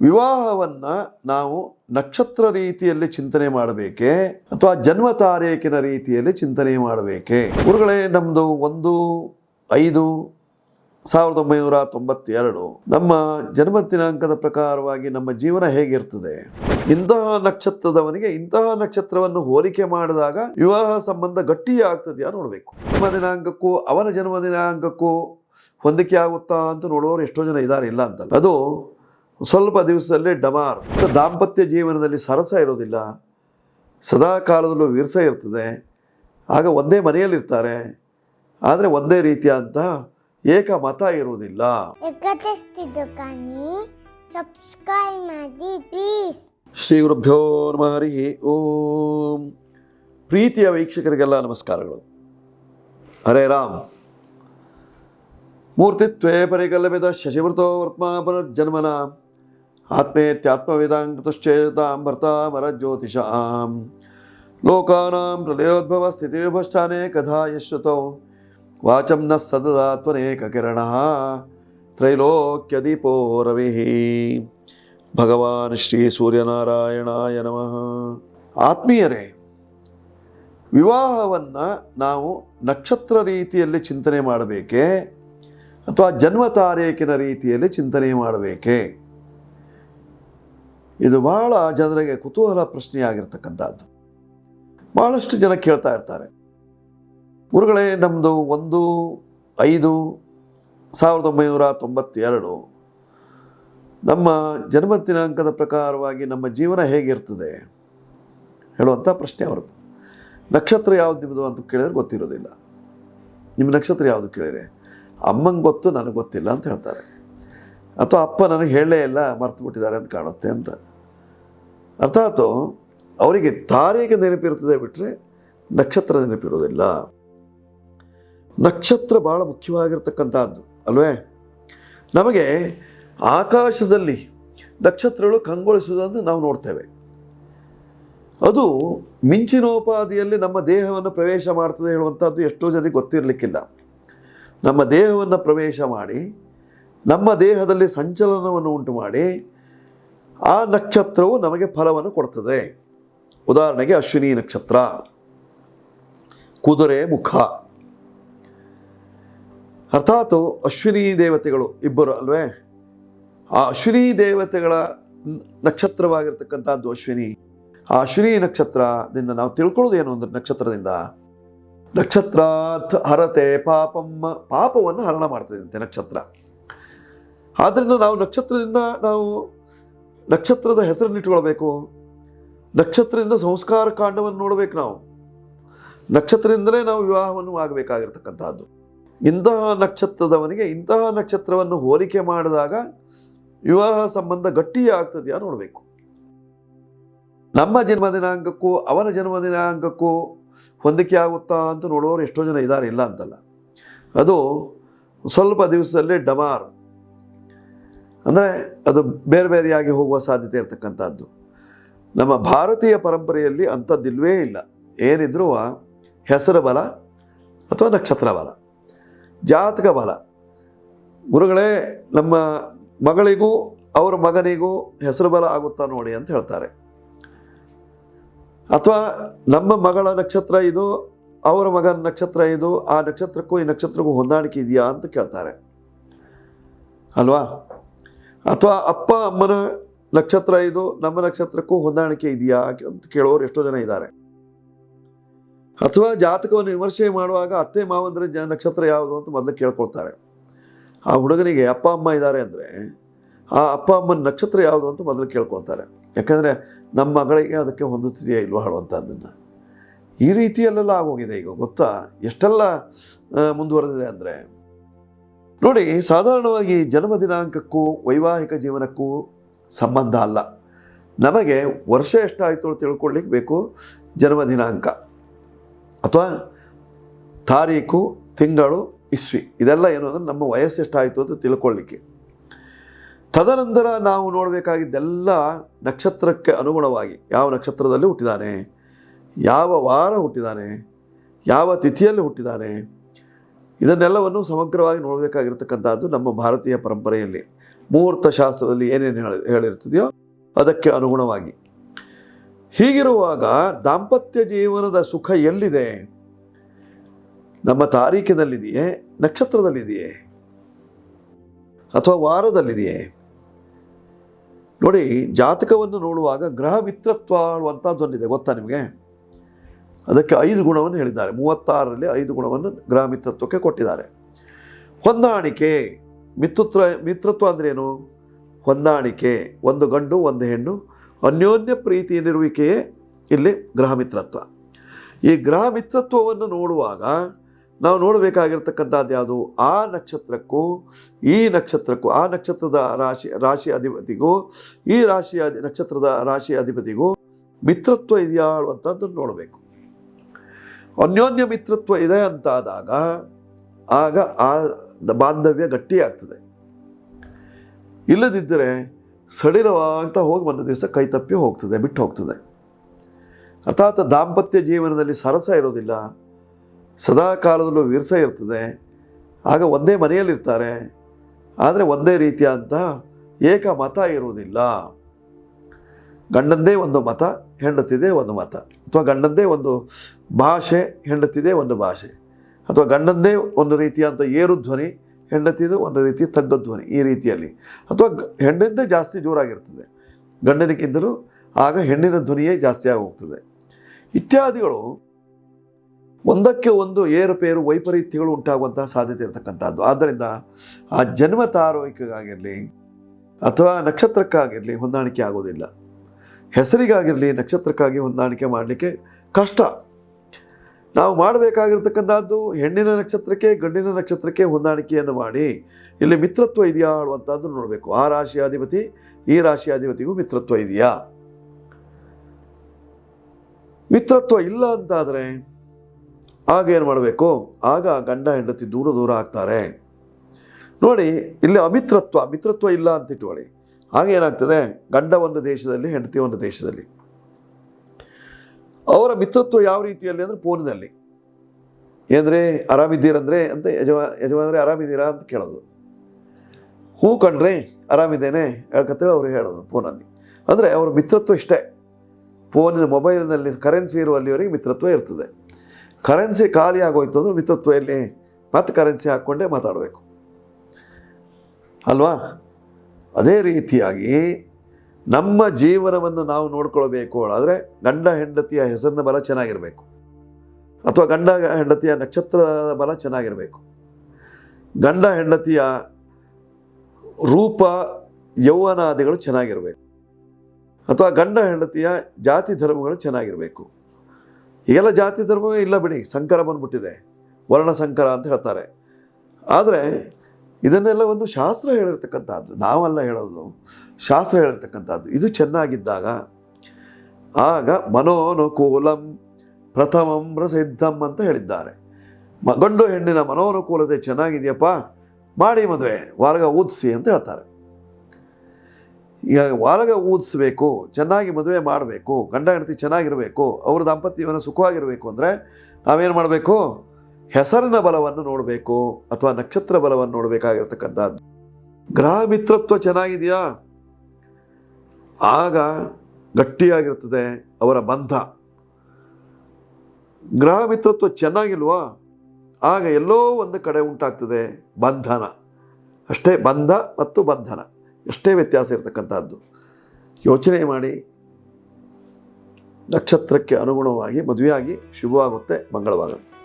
ವಿವಾಹವನ್ನ ನಾವು ನಕ್ಷತ್ರ ರೀತಿಯಲ್ಲಿ ಚಿಂತನೆ ಮಾಡಬೇಕೆ ಅಥವಾ ಜನ್ಮ ತಾರೀಕಿನ ರೀತಿಯಲ್ಲಿ ಚಿಂತನೆ ಮಾಡಬೇಕೆ? ಗುರುಗಳೇ ನಮ್ಮದು ಒಂದು ಐದು ಸಾವಿರದ ಒಂಬೈನೂರ ತೊಂಬತ್ತೆರಡು ನಮ್ಮ ಜನ್ಮ ದಿನಾಂಕದ ಪ್ರಕಾರವಾಗಿ ನಮ್ಮ ಜೀವನ ಹೇಗಿರ್ತದೆ? ಇಂತಹ ನಕ್ಷತ್ರದವನಿಗೆ ಇಂತಹ ನಕ್ಷತ್ರವನ್ನು ಹೋಲಿಕೆ ಮಾಡಿದಾಗ ವಿವಾಹ ಸಂಬಂಧ ಗಟ್ಟಿಯಾಗ್ತದೆಯಾ ನೋಡಬೇಕು. ಜನ್ಮ ದಿನಾಂಕಕ್ಕೂ ಅವನ ಜನ್ಮ ದಿನಾಂಕಕ್ಕೂ ಹೊಂದಿಕೆ ಆಗುತ್ತಾ ಅಂತ ನೋಡೋರು ಎಷ್ಟೋ ಜನ ಇದ್ದಾರೆ ಇಲ್ಲ ಅಂತಲ್ಲ. ಅದು ಸ್ವಲ್ಪ ದಿವಸದಲ್ಲೇ ಡಮಾರ್ ದಾಂಪತ್ಯ ಜೀವನದಲ್ಲಿ ಸರಸ ಇರೋದಿಲ್ಲ. ಸದಾ ಕಾಲದಲ್ಲೂ ವಿರಸ ಇರ್ತದೆ. ಆಗ ಒಂದೇ ಮನೆಯಲ್ಲಿರ್ತಾರೆ. ಆದರೆ ಒಂದೇ ರೀತಿಯಾದಂಥ ಏಕ ಮತ ಇರುವುದಿಲ್ಲ ಶ್ರೀ ಗುರುಭ್ಯೋ ನಮಃ. ಹರಿ ಓಂ. ಪ್ರೀತಿಯ ವೀಕ್ಷಕರಿಗೆಲ್ಲ ನಮಸ್ಕಾರಗಳು. ಹರೇ ರಾಮ್. ಮೂರ್ತಿತ್ವೇ ಪರಿಕಲ್ಪಿತ ಶಶಿವೃತೋ ವರ್ತ್ಮಾ ಪುನರ್ಜನ್ಮನ. ಆತ್ಮೇತ್ಯಾತ್ಮವೇದಾಂಗತಶ್ಚೇತಾಂ ಭರ್ತಾಮರ ಜ್ಯೋತಿಷಾಂ ಲೋಕಾನಾಂ ಪ್ರಲಯೋದ್ಭವ ಸ್ಥಿತಿವಿಭಶ್ಚಾನೇ ಕಥಾ ಯಶ್ರುತೋ ವಾಚಂ ನ ಸದಾ ತ್ವನೇಕ ಕಿರಣ ತ್ರೈಲೋಕ್ಯದೀಪೋ ರವಿಃ ಭಗವಾನ್ ಶ್ರೀ ಸೂರ್ಯನಾರಾಯಣಾಯ ನಮಃ. ಆತ್ಮೀಯರೇ, ವಿವಾಹವನ್ನು ನಾವು ನಕ್ಷತ್ರ ರೀತಿಯಲ್ಲಿ ಚಿಂತನೆ ಮಾಡಬೇಕೇ ಅಥವಾ ಜನ್ಮ ತಾರೀಕಿನ ರೀತಿಯಲ್ಲಿ ಚಿಂತನೆ ಮಾಡಬೇಕೇ? ಇದು ಬಹಳ ಜನರಿಗೆ ಕುತೂಹಲ ಪ್ರಶ್ನೆಯಾಗಿರ್ತಕ್ಕಂಥದ್ದು. ಭಾಳಷ್ಟು ಜನ ಕೇಳ್ತಾ ಇರ್ತಾರೆ. ಗುರುಗಳೇ ನಮ್ಮದು ಒಂದು ಐದು ಸಾವಿರದ ಒಂಬೈನೂರ ತೊಂಬತ್ತೆರಡು ನಮ್ಮ ಜನ್ಮ ದಿನಾಂಕದ ಪ್ರಕಾರವಾಗಿ ನಮ್ಮ ಜೀವನ ಹೇಗಿರ್ತದೆ? ಹೇಳುವಂಥ ಪ್ರಶ್ನೆ ಅವರದ್ದು ನಕ್ಷತ್ರ ಯಾವುದು ನಿಮ್ಮದು ಅಂತ ಕೇಳಿದ್ರೆ ಗೊತ್ತಿರೋದಿಲ್ಲ. ನಿಮ್ಮ ನಕ್ಷತ್ರ ಯಾವುದು ಕೇಳಿದರೆ ಅಮ್ಮಂಗೆ ಗೊತ್ತು, ನನಗೆ ಗೊತ್ತಿಲ್ಲ ಅಂತ ಹೇಳ್ತಾರೆ. ಅಥವಾ ಅಪ್ಪ ನನಗೆ ಹೇಳಲೇ ಇಲ್ಲ ಮರ್ತು ಬಿಟ್ಟಿದ್ದಾರೆ ಅಂತ ಕಾಣುತ್ತೆ ಅಂತ. ಅರ್ಥಾತ್ ಅವರಿಗೆ ತಾರೀಖು ನೆನಪಿರ್ತದೆ ಬಿಟ್ಟರೆ ನಕ್ಷತ್ರ ನೆನಪಿರೋದಿಲ್ಲ ನಕ್ಷತ್ರ ಭಾಳ ಮುಖ್ಯವಾಗಿರ್ತಕ್ಕಂಥದ್ದು, ಅಲ್ವೇ? ನಮಗೆ ಆಕಾಶದಲ್ಲಿ ನಕ್ಷತ್ರಗಳು ಕಂಗೊಳಿಸುವುದನ್ನು ನಾವು ನೋಡ್ತೇವೆ. ಅದು ಮಿಂಚಿನೋಪಾದಿಯಲ್ಲಿ ನಮ್ಮ ದೇಹವನ್ನು ಪ್ರವೇಶ ಮಾಡ್ತದೆ ಹೇಳುವಂಥದ್ದು ಎಷ್ಟೋ ಜನರಿಗೆ ಗೊತ್ತಿರಲಿಕ್ಕಿಲ್ಲ. ನಮ್ಮ ದೇಹವನ್ನು ಪ್ರವೇಶ ಮಾಡಿ ನಮ್ಮ ದೇಹದಲ್ಲಿ ಸಂಚಲನವನ್ನು ಉಂಟು ಮಾಡಿ ಆ ನಕ್ಷತ್ರವು ನಮಗೆ ಫಲವನ್ನು ಕೊಡ್ತದೆ. ಉದಾಹರಣೆಗೆ ಅಶ್ವಿನಿ ನಕ್ಷತ್ರ. ಕುದುರೆ ಮುಖ. ಅರ್ಥಾತ್ ಅಶ್ವಿನಿ ದೇವತೆಗಳು ಇಬ್ಬರು ಅಲ್ವೇ? ಆ ಅಶ್ವಿನಿ ದೇವತೆಗಳ ನಕ್ಷತ್ರವಾಗಿರ್ತಕ್ಕಂಥದ್ದು ಅಶ್ವಿನಿ. ಆ ಅಶ್ವಿನಿ ನಕ್ಷತ್ರದಿಂದ ನಾವು ತಿಳ್ಕೊಳ್ಳೋದು ಏನು ಅಂದ್ರೆ ನಕ್ಷತ್ರದಿಂದ? ನಕ್ಷತ್ರಾತ್ ಹರತೆ ಪಾಪಮ್ಮ ಪಾಪವನ್ನು ಹರಣ ಮಾಡ್ತದಂತೆ ನಕ್ಷತ್ರ. ಆದ್ದರಿಂದ ನಾವು ನಕ್ಷತ್ರದಿಂದ ನಾವು ನಕ್ಷತ್ರದ ಹೆಸರನ್ನು ಇಟ್ಕೊಳ್ಬೇಕು ನಕ್ಷತ್ರದಿಂದ ಸಂಸ್ಕಾರ ಕಾಂಡವನ್ನು ನೋಡಬೇಕು ನಾವು. ನಕ್ಷತ್ರದಿಂದಲೇ ನಾವು ವಿವಾಹವನ್ನು ಆಗಬೇಕಾಗಿರ್ತಕ್ಕಂಥದ್ದು. ಇಂತಹ ನಕ್ಷತ್ರದವನಿಗೆ ಇಂತಹ ನಕ್ಷತ್ರವನ್ನು ಹೋಲಿಕೆ ಮಾಡಿದಾಗ ವಿವಾಹ ಸಂಬಂಧ ಗಟ್ಟಿ ಆಗ್ತದೆಯಾ ನೋಡಬೇಕು. ನಮ್ಮ ಜನ್ಮ ದಿನಾಂಕಕ್ಕೂ ಅವನ ಜನ್ಮ ದಿನಾಂಕಕ್ಕೂ ಹೊಂದಿಕೆ ಆಗುತ್ತಾ ಅಂತ ನೋಡೋರು ಎಷ್ಟೋ ಜನ ಇದ್ದಾರೆ ಇಲ್ಲ ಅಂತಲ್ಲ. ಅದು ಸ್ವಲ್ಪ ದಿವಸದಲ್ಲೇ ಡಮಾರ್. ಅಂದರೆ ಅದು ಬೇರೆ ಬೇರೆಯಾಗಿ ಹೋಗುವ ಸಾಧ್ಯತೆ ಇರತಕ್ಕಂಥದ್ದು. ನಮ್ಮ ಭಾರತೀಯ ಪರಂಪರೆಯಲ್ಲಿ ಅಂಥದ್ದಿಲ್ವೇ ಇಲ್ಲ. ಏನಿದ್ರೂ ಹೆಸರು ಬಲ ಅಥವಾ ನಕ್ಷತ್ರ ಬಲ, ಜಾತಕ ಬಲ. ಗುರುಗಳೇ, ನಮ್ಮ ಮಗಳಿಗೂ ಅವರ ಮಗನಿಗೂ ಹೆಸರು ಬಲ ಆಗುತ್ತಾ ನೋಡಿ ಅಂತ ಹೇಳ್ತಾರೆ. ಅಥವಾ ನಮ್ಮ ಮಗಳ ನಕ್ಷತ್ರ ಇದು, ಅವರ ಮಗನ ನಕ್ಷತ್ರ ಇದು, ಆ ನಕ್ಷತ್ರಕ್ಕೂ ಈ ನಕ್ಷತ್ರಕ್ಕೂ ಹೊಂದಾಣಿಕೆ ಇದೆಯಾ ಅಂತ ಕೇಳ್ತಾರೆ. ಅಲ್ವಾ? ಅಥವಾ ಅಪ್ಪ, ಅಮ್ಮನ ನಕ್ಷತ್ರ ಇದು, ನಮ್ಮ ನಕ್ಷತ್ರಕ್ಕೂ ಹೊಂದಾಣಿಕೆ ಇದೆಯಾ ಅಂತ ಕೇಳೋರು ಎಷ್ಟೋ ಜನ ಇದ್ದಾರೆ. ಅಥವಾ ಜಾತಕವನ್ನು ವಿಮರ್ಶೆ ಮಾಡುವಾಗ ಅತ್ತೆ, ಮಾವಂದ್ರ ಜ, ನಕ್ಷತ್ರ ಯಾವುದು ಅಂತ ಮೊದಲು ಕೇಳ್ಕೊಳ್ತಾರೆ. ಆ ಹುಡುಗನಿಗೆ ಅಪ್ಪ, ಅಮ್ಮ ಇದ್ದಾರೆ ಅಂದರೆ ಆ ಅಪ್ಪ, ಅಮ್ಮನ ನಕ್ಷತ್ರ ಯಾವುದು ಅಂತ ಮೊದಲು ಕೇಳ್ಕೊಳ್ತಾರೆ. ಯಾಕಂದರೆ ನಮ್ಮ ಮಗಳಿಗೆ ಅದಕ್ಕೆ ಹೊಂದುತ್ತಿದೆಯಾ ಇಲ್ವಾ ಹೇಳುವಂಥದ್ದನ್ನು ಈ ರೀತಿಯಲ್ಲೆಲ್ಲ ಆಗೋಗಿದೆ ಈಗ, ಗೊತ್ತಾ? ಎಷ್ಟೆಲ್ಲ ಮುಂದುವರೆದಿದೆ ಅಂದರೆ ನೋಡಿ, ಸಾಧಾರಣವಾಗಿ ಜನ್ಮ ದಿನಾಂಕಕ್ಕೂ ವೈವಾಹಿಕ ಜೀವನಕ್ಕೂ ಸಂಬಂಧ ಅಲ್ಲ. ನಮಗೆ ವರ್ಷ ಎಷ್ಟಾಯಿತು ಅಂತ ತಿಳ್ಕೊಳ್ಳಿಕ್ಕೆ ಬೇಕು ಜನ್ಮ ದಿನಾಂಕ. ಅಥವಾ ತಾರೀಕು, ತಿಂಗಳು, ಇಸ್ವಿ, ಇದೆಲ್ಲ ಏನು ಅಂದರೆ ನಮ್ಮ ವಯಸ್ಸು ಎಷ್ಟಾಯಿತು ಅಂತ ತಿಳ್ಕೊಳ್ಳಿಕ್ಕೆ ತದನಂತರ ನಾವು ನೋಡಬೇಕಾಗಿದ್ದೆಲ್ಲ ನಕ್ಷತ್ರಕ್ಕೆ ಅನುಗುಣವಾಗಿ ಯಾವ ನಕ್ಷತ್ರದಲ್ಲಿ ಹುಟ್ಟಿದ್ದಾನೆ ಯಾವ ವಾರ ಹುಟ್ಟಿದ್ದಾನೆ ಯಾವ ತಿಥಿಯಲ್ಲಿ ಹುಟ್ಟಿದ್ದಾನೆ ಇದನ್ನೆಲ್ಲವನ್ನು ಸಮಗ್ರವಾಗಿ ನೋಡಬೇಕಾಗಿರ್ತಕ್ಕಂಥದ್ದು ನಮ್ಮ ಭಾರತೀಯ ಪರಂಪರೆಯಲ್ಲಿ ಮುಹೂರ್ತ ಶಾಸ್ತ್ರದಲ್ಲಿ ಏನೇನು ಹೇಳಿ, ಹೇಳಿರ್ತದೆಯೋ ಅದಕ್ಕೆ ಅನುಗುಣವಾಗಿ. ಹೀಗಿರುವಾಗ ದಾಂಪತ್ಯ ಜೀವನದ ಸುಖ ಎಲ್ಲಿದೆ? ನಮ್ಮ ತಾರೀಕಿನಲ್ಲಿದೆಯೇ ನಕ್ಷತ್ರದಲ್ಲಿದೆಯೇ? ಅಥವಾ ವಾರದಲ್ಲಿದೆಯೇ? ನೋಡಿ, ಜಾತಕವನ್ನು ನೋಡುವಾಗ ಗ್ರಹ ಮಿತ್ರತ್ವ ಅನ್ನುವಂಥದ್ದೊಂದಿದೆ, ಗೊತ್ತಾ ನಿಮಗೆ? ಅದಕ್ಕೆ ಐದು ಗುಣವನ್ನು ಹೇಳಿದ್ದಾರೆ. ಮೂವತ್ತಾರರಲ್ಲಿ ಐದು ಗುಣವನ್ನು ಗ್ರಹ ಮಿತ್ರತ್ವಕ್ಕೆ ಕೊಟ್ಟಿದ್ದಾರೆ. ಹೊಂದಾಣಿಕೆ, ಮಿತ್ರತ್ವ ಮಿತ್ರತ್ವ ಅಂದ್ರೇನು? ಹೊಂದಾಣಿಕೆ, ಒಂದು ಗಂಡು, ಒಂದು ಹೆಣ್ಣು, ಅನ್ಯೋನ್ಯ ಪ್ರೀತಿಯಲ್ಲಿರುವಿಕೆಯೇ ಇಲ್ಲಿ ಗ್ರಹ ಮಿತ್ರತ್ವ ಈ ಗ್ರಹ ಮಿತ್ರತ್ವವನ್ನು ನೋಡುವಾಗ ನಾವು ನೋಡಬೇಕಾಗಿರ್ತಕ್ಕಂಥದ್ದು ಯಾವುದು? ಆ ನಕ್ಷತ್ರಕ್ಕೂ, ಈ ನಕ್ಷತ್ರಕ್ಕೂ, ಆ ನಕ್ಷತ್ರದ ರಾಶಿ ರಾಶಿ ಅಧಿಪತಿಗೂ, ಈ ರಾಶಿಯ ನಕ್ಷತ್ರದ ರಾಶಿ ಅಧಿಪತಿಗೂ ಮಿತ್ರತ್ವ ಇದೆಯಾ ಅನ್ನುವಂಥದ್ದನ್ನು ನೋಡಬೇಕು. ಅನ್ಯೋನ್ಯ ಮಿತ್ರತ್ವ ಇದೆ ಅಂತಾದಾಗ ಆಗ ಆ ಬಾಂಧವ್ಯ ಗಟ್ಟಿಯಾಗ್ತದೆ. ಇಲ್ಲದಿದ್ದರೆ ಸಡಿಲವಾಗ್ತಾ ಹೋಗಿ ಒಂದು ದಿವಸ ಕೈ ತಪ್ಪಿ ಹೋಗ್ತದೆ, ಬಿಟ್ಟು ಹೋಗ್ತದೆ. ಅರ್ಥಾತ್ ದಾಂಪತ್ಯ ಜೀವನದಲ್ಲಿ ಸರಸ ಇರೋದಿಲ್ಲ. ಸದಾ ಕಾಲದಲ್ಲೂ ವಿರಸ ಇರ್ತದೆ. ಆಗ ಒಂದೇ ಮನೆಯಲ್ಲಿರ್ತಾರೆ. ಆದರೆ ಒಂದೇ ರೀತಿಯಾದಂಥ ಏಕ ಮತ ಇರುವುದಿಲ್ಲ. ಗಂಡಂದೇ ಒಂದು ಮತ, ಹೆಂಡತಿದೇ ಒಂದು ಮತ. ಅಥವಾ ಗಂಡಂದೇ ಒಂದು ಭಾಷೆ ಹೆಂಡತಿದೆ ಒಂದು ಭಾಷೆ. ಅಥವಾ ಗಂಡಂದೇ ಒಂದು ರೀತಿಯಾದಂಥ ಏರು ಧ್ವನಿ, ಹೆಂಡತಿದು ಒಂದು ರೀತಿ ತಗ್ಗ ಧ್ವನಿ ಈ ರೀತಿಯಲ್ಲಿ. ಅಥವಾ ಹೆಣ್ಣಿಂದ ಜಾಸ್ತಿ ಜೋರಾಗಿರ್ತದೆ. ಗಂಡನಿಗಿಂತಲೂ ಆಗ ಹೆಣ್ಣಿನ ಧ್ವನಿಯೇ ಜಾಸ್ತಿ ಆಗೋಗ್ತದೆ. ಇತ್ಯಾದಿಗಳು ಒಂದಕ್ಕೆ ಒಂದು ಏರುಪೇರು ವೈಪರೀತ್ಯಗಳು ಉಂಟಾಗುವಂತಹ ಸಾಧ್ಯತೆ ಇರತಕ್ಕಂಥದ್ದು. ಆದ್ದರಿಂದ ಆ ಜನ್ಮ ತಾರೋಹಿಕಾಗಿರಲಿ ಅಥವಾ ನಕ್ಷತ್ರಕ್ಕಾಗಿರಲಿ ಹೊಂದಾಣಿಕೆ ಆಗೋದಿಲ್ಲ. ಹೆಸರಿಗಾಗಿರಲಿ ನಕ್ಷತ್ರಕ್ಕಾಗಿ ಹೊಂದಾಣಿಕೆ ಮಾಡಲಿಕ್ಕೆ ಕಷ್ಟ. ನಾವು ಮಾಡಬೇಕಾಗಿರ್ತಕ್ಕಂಥದ್ದು ಹೆಣ್ಣಿನ ನಕ್ಷತ್ರಕ್ಕೆ, ಗಂಡಿನ ನಕ್ಷತ್ರಕ್ಕೆ ಹೊಂದಾಣಿಕೆಯನ್ನು ಮಾಡಿ. ಇಲ್ಲಿ ಮಿತ್ರತ್ವ ಇದೆಯಾ ಅನ್ನುವಂಥದ್ದು ನೋಡಬೇಕು. ಆ ರಾಶಿಯ ಅಧಿಪತಿ ಈ ರಾಶಿಯ ಅಧಿಪತಿಗೂ ಮಿತ್ರತ್ವ ಇದೆಯಾ? ಮಿತ್ರತ್ವ ಇಲ್ಲ ಅಂತಾದರೆ ಆಗ ಏನು ಮಾಡಬೇಕು? ಆಗ ಗಂಡ, ಹೆಂಡತಿ ದೂರ ದೂರ ಆಗ್ತಾರೆ. ನೋಡಿ, ಇಲ್ಲಿ ಅಮಿತ್ರತ್ವ, ಮಿತ್ರತ್ವ ಇಲ್ಲ ಅಂತ ಇಟ್ಕೊಳ್ಳಿ ಏನಾಗ್ತದೆ? ಗಂಡ ಒಂದು ದೇಶದಲ್ಲಿ, ಹೆಂಡತಿ ಒಂದು ದೇಶದಲ್ಲಿ. ಅವರ ಮಿತ್ರತ್ವ ಯಾವ ರೀತಿಯಲ್ಲಿ ಅಂದರೆ ಫೋನಿನಲ್ಲಿ. ಏನಂದರೆ ಆರಾಮಿದ್ದೀರಂದರೆ ಅಂತ ಯಜಮಾ ಯಜಮಾನರೇ ಆರಾಮಿದ್ದೀರಾ ಅಂತ ಕೇಳೋದು. ಹೂ ಕಂಡ್ರೆ ಆರಾಮಿದ್ದೇನೆ ಹೇಳ್ಕತ್ತೇಳಿ ಅವರು ಹೇಳೋದು ಫೋನಲ್ಲಿ. ಅಂದರೆ ಅವರ ಮಿತ್ರತ್ವ ಇಷ್ಟೇ. ಫೋನಿನ ಮೊಬೈಲ್ನಲ್ಲಿ ಕರೆನ್ಸಿ ಇರುವಲ್ಲಿವರೆಗೆ ಮಿತ್ರತ್ವ ಇರ್ತದೆ. ಕರೆನ್ಸಿ ಖಾಲಿ ಆಗೋಯ್ತು ಅಂದರೆ ಮಿತ್ರತ್ವ ಇಲ್ಲಿ ಮತ್ತೆ ಕರೆನ್ಸಿ ಹಾಕ್ಕೊಂಡೇ ಮಾತಾಡಬೇಕು. ಅಲ್ವಾ? ಅದೇ ರೀತಿಯಾಗಿ ನಮ್ಮ ಜೀವನವನ್ನು ನಾವು ನೋಡ್ಕೊಳ್ಬೇಕು ಆದರೆ ಗಂಡ ಹೆಂಡತಿಯ ಹೆಸರಿನ ಬಲ ಚೆನ್ನಾಗಿರಬೇಕು. ಅಥವಾ ಗಂಡ ಹೆಂಡತಿಯ ನಕ್ಷತ್ರದ ಬಲ ಚೆನ್ನಾಗಿರಬೇಕು. ಗಂಡ ಹೆಂಡತಿಯ ರೂಪ ಯೌವನಾದಿಗಳು ಚೆನ್ನಾಗಿರಬೇಕು. ಅಥವಾ ಗಂಡ ಹೆಂಡತಿಯ ಜಾತಿ ಧರ್ಮಗಳು ಚೆನ್ನಾಗಿರಬೇಕು. ಈಗೆಲ್ಲ ಜಾತಿ ಧರ್ಮವೇ ಇಲ್ಲ ಬಿಡಿ, ಸಂಕರ ಬಂದ್ಬಿಟ್ಟಿದೆ. ವರ್ಣ ಸಂಕರ ಅಂತ ಹೇಳ್ತಾರೆ. ಆದರೆ ಇದನ್ನೆಲ್ಲ ಒಂದು ಶಾಸ್ತ್ರ ಹೇಳಿರ್ತಕ್ಕಂಥದ್ದು. ನಾವಲ್ಲ ಹೇಳೋದು. ಶಾಸ್ತ್ರ ಹೇಳಿರ್ತಕ್ಕಂಥದ್ದು. ಇದು ಚೆನ್ನಾಗಿದ್ದಾಗ ಆಗ ಮನೋನುಕೂಲಂ ಪ್ರಥಮಂ ಪ್ರಸಿದ್ಧಂ ಅಂತ ಹೇಳಿದ್ದಾರೆ. ಮ, ಗಂಡು ಹೆಣ್ಣಿನ ಮನೋನುಕೂಲತೆ ಚೆನ್ನಾಗಿದೆಯಪ್ಪ? ಮಾಡಿ ಮದುವೆ. ವಾರಗ ಊದಿಸಿ ಅಂತ ಹೇಳ್ತಾರೆ. ಈಗ ವಾರಗ ಊದಿಸ್ಬೇಕು, ಚೆನ್ನಾಗಿ ಮದುವೆ ಮಾಡಬೇಕು, ಗಂಡ ಹೆಂಡತಿ ಚೆನ್ನಾಗಿರಬೇಕು, ಅವ್ರ ದಾಂಪತ್ಯವನ್ನು ಸುಖವಾಗಿರಬೇಕು ಅಂದರೆ ನಾವೇನು ಮಾಡಬೇಕು? ಹೆಸರಿನ ಬಲವನ್ನು ನೋಡಬೇಕು ಅಥವಾ ನಕ್ಷತ್ರ ಬಲವನ್ನು ನೋಡಬೇಕಾಗಿರ್ತಕ್ಕಂಥದ್ದು. ಗ್ರಹ ಮಿತ್ರತ್ವ ಚೆನ್ನಾಗಿದೆಯಾ? ಆಗ ಗಟ್ಟಿಯಾಗಿರ್ತದೆ ಅವರ ಬಂಧ. ಗ್ರಹ ಮಿತ್ರತ್ವ ಚೆನ್ನಾಗಿಲ್ವಾ? ಆಗ ಎಲ್ಲೋ ಒಂದು ಕಡೆ ಉಂಟಾಗ್ತದೆ ಬಂಧನ. ಅಷ್ಟೇ ಬಂಧ ಮತ್ತು ಬಂಧನ. ಎಷ್ಟೇ ವ್ಯತ್ಯಾಸ ಇರತಕ್ಕಂಥದ್ದು. ಯೋಚನೆ ಮಾಡಿ. ನಕ್ಷತ್ರಕ್ಕೆ ಅನುಗುಣವಾಗಿ ಮದುವೆಯಾಗಿ ಶುಭವಾಗುತ್ತೆ ಮಂಗಳವಾಗುತ್ತೆ